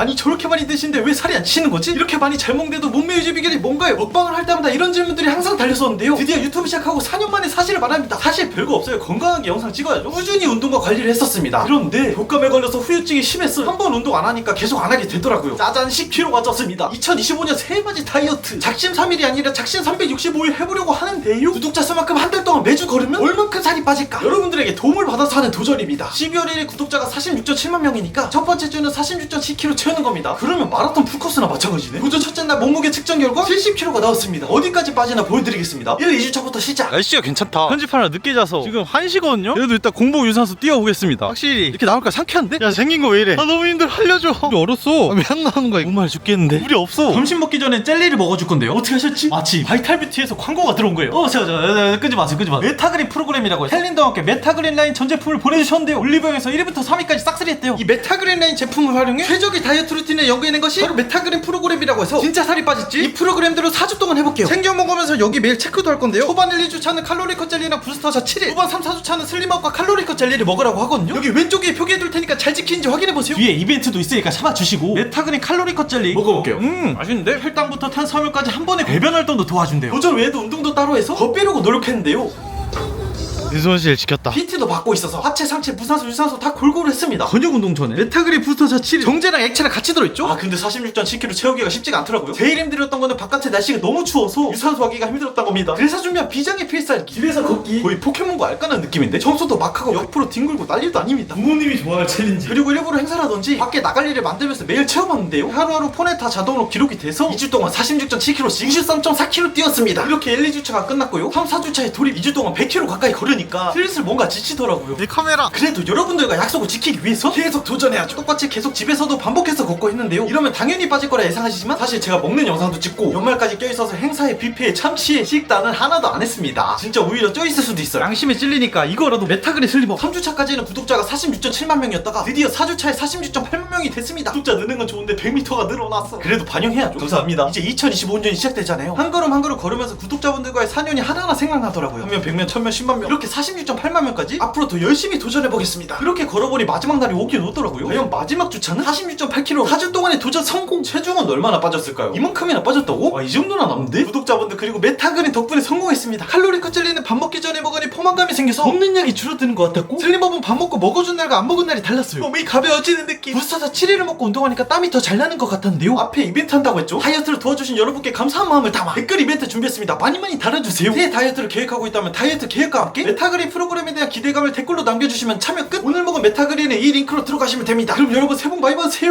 아니 저렇게 많이 드시는데 왜 살이 안 찌는 거지? 이렇게 많이 잘 먹는데도 몸매 유지 비결이 뭔가요? 먹방을 할 때마다 이런 질문들이 항상 달렸었는데요. 드디어 유튜브 시작하고 4년 만에 사실을 말합니다. 사실 별거 없어요. 건강하게 영상 찍어야죠. 꾸준히 운동과 관리를 했었습니다. 그런데 독감에 걸려서 후유증이 심했어요. 한 번 운동 안 하니까 계속 안 하게 되더라고요. 짜잔 10kg가 쪘습니다. 2025년 새해맞이 다이어트. 작심 3일이 아니라 작심 365일 해보려고 하는데요. 구독자 수만큼 한 달 동안 매주 걸으면 얼만큼 살이 빠질까 여러분들에게 도움을 받아서 하는 도전입니다 12월 1일 구독자가 46.7만 명이니까 첫 번째 주는 46.7kg 채우는 겁니다 그러면 마라톤 풀코스나 마찬가지네 도전 첫째 날 몸무게 측정 결과 70kg가 나왔습니다 어디까지 빠지나 보여드리겠습니다 1, 2주 차부터 시작 날씨가 괜찮다. 편집하느라 늦게 자서 지금 1시거든요? 그래도 일단 공복 유산소 뛰어보겠습니다. 확실히 이렇게 나올까 상쾌한데? 야, 생긴 거 왜 이래? 아, 너무 힘들어. 알려줘. 우리 얼었어. 아, 왜안 나오는 거야? 목말 죽겠는데. 물이 없어. 점심 먹기 전에 젤리를 먹어줄 건데요. 어떻게 하셨지? 마치 바이탈 뷰티에서 광고가 들어온 거예요. 어, 제가, 저, 끄지 마세요, 끄지 마세요. 메타그린 프로그램이라고 헬린더와 함께 메타그린 라인 전 제품을 보내주셨는데요. 올리브영에서 1위부터 3위까지 싹쓸이 했대요. 이 메타그린 라인 제품을 활용해 최적의 다이어트 루틴을 연구해낸 것이 바로 메타그린 프로그램이라고 해서 진짜 살이 빠질지 이 프로그램대로 4주 동안 해볼게요. 챙겨 먹으면서 여기 매일 체크도 할 건데요. 초반 1, 2주차는 칼로리 컷 젤리랑 부스터샷 7일, 후반 3, 4주차는 슬림업과 칼로리 컷 젤리를 먹으라고 하거든요. 여기 왼쪽에 표기해둘 테니까 잘 지키는지 확인해보세요. 뒤에 이벤트도 있으니까 참아주시고 메타그린 칼로리 컷 젤리 먹어볼게요. 음 맛있는데? 혈당부터 탄수화물까지 한 번에 배변 활동도 도와준대요. 도전 외에도 운동도 따로 해서 더 빼려고 노력했는데요. 유손실 지켰다. PT도 받고 있어서 하체, 상체, 무산소, 유산소 다 골고루 했습니다. 근육 운동 전에 메타그린 부스터 자치 정제랑 액체랑 같이 들어있죠? 아 근데 46.7kg 채우기가 쉽지가 않더라고요. 제일 힘들었던 거는 바깥에 날씨가 너무 추워서 유산소 하기가 힘들었던 겁니다. 그래서 준비한 비장의 필살 길에서 걷기 거의 포켓몬고 알까는 느낌인데 청소도 막 하고 옆으로 뒹굴고 난리도 아닙니다. 부모님이 좋아할 챌린지. 그리고 일부러 행사라든지 밖에 나갈 일을 만들면서 매일 채워봤는데요. 하루하루 폰에 다 자동으로 기록이 돼서 2주 동안 46.7kg씩 23.4kg 뛰었습니다. 이렇게 1, 2주차가 끝났고요. 3, 4주차에 돌입 2주 동안 100kg 가까이 걸 으니까 슬슬 뭔가 지치더라고요. 내 카메라. 그래도 여러분들과 약속을 지키기 위해서 계속 도전해야죠. 똑같이 계속 집에서도 반복해서 걷고 했는데요. 이러면 당연히 빠질 거라 예상하시지만 사실 제가 먹는 영상도 찍고 연말까지 껴있어서 행사에 뷔페에 참치에 식단은 하나도 안 했습니다. 진짜 오히려 쪄있을 수도 있어요. 양심에 찔리니까 이거라도 메타그린 슬리버 3주차까지는 구독자가 46.7만 명이었다가 드디어 4주차에 46.8만 명이 됐습니다. 구독자 느는 건 좋은데 100m가 늘어났어. 그래도 반영해야죠. 감사합니다. 이제 2025년이 시작되잖아요. 한 걸음 한 걸음 걸으면서 구독자분들과의 4년이 하나하나 생각나더라고요. 한 명, 100명, 1000명, 10만 명 이렇게 46.8만 명까지 앞으로 더 열심히 도전해보겠습니다. 그렇게 걸어보니 마지막 날이 오긴 오더라고요. 과연 마지막 주차는 46.8kg 4주 동안의 도전 성공! 체중은 얼마나 빠졌을까요? 이만큼이나 빠졌다고? 아, 이 정도나 남는데? 구독자분들 그리고 메타그린 덕분에 성공했습니다. 칼로리 컷 젤리는 밥 먹기 전에 먹으니 포만감이 생겨서 먹는 양이 줄어드는 것 같았고 슬림업은 밥 먹고 먹어준 날과 안 먹은 날이 달랐어요. 몸이 가벼워지는 느낌. 부스터사 7일을 먹고 운동하니까 땀이 더 잘 나는 것 같았는데요. 앞에 이벤트 한다고 했죠? 다이어트를 도와주신 여러분께 감사한 마음을 담아 댓글 이벤트 준비했습니다. 많이 많이 달아주세요. 새해 다이어트를 계획하고 있다면 다이어트 계획과 함께 메타그린 프로그램에 대한 기대감을 댓글로 남겨주시면 참여 끝. 오늘 먹은 메타그린의 이 링크로 들어가시면 됩니다. 그럼 여러분 새해 복 많이 받으세요.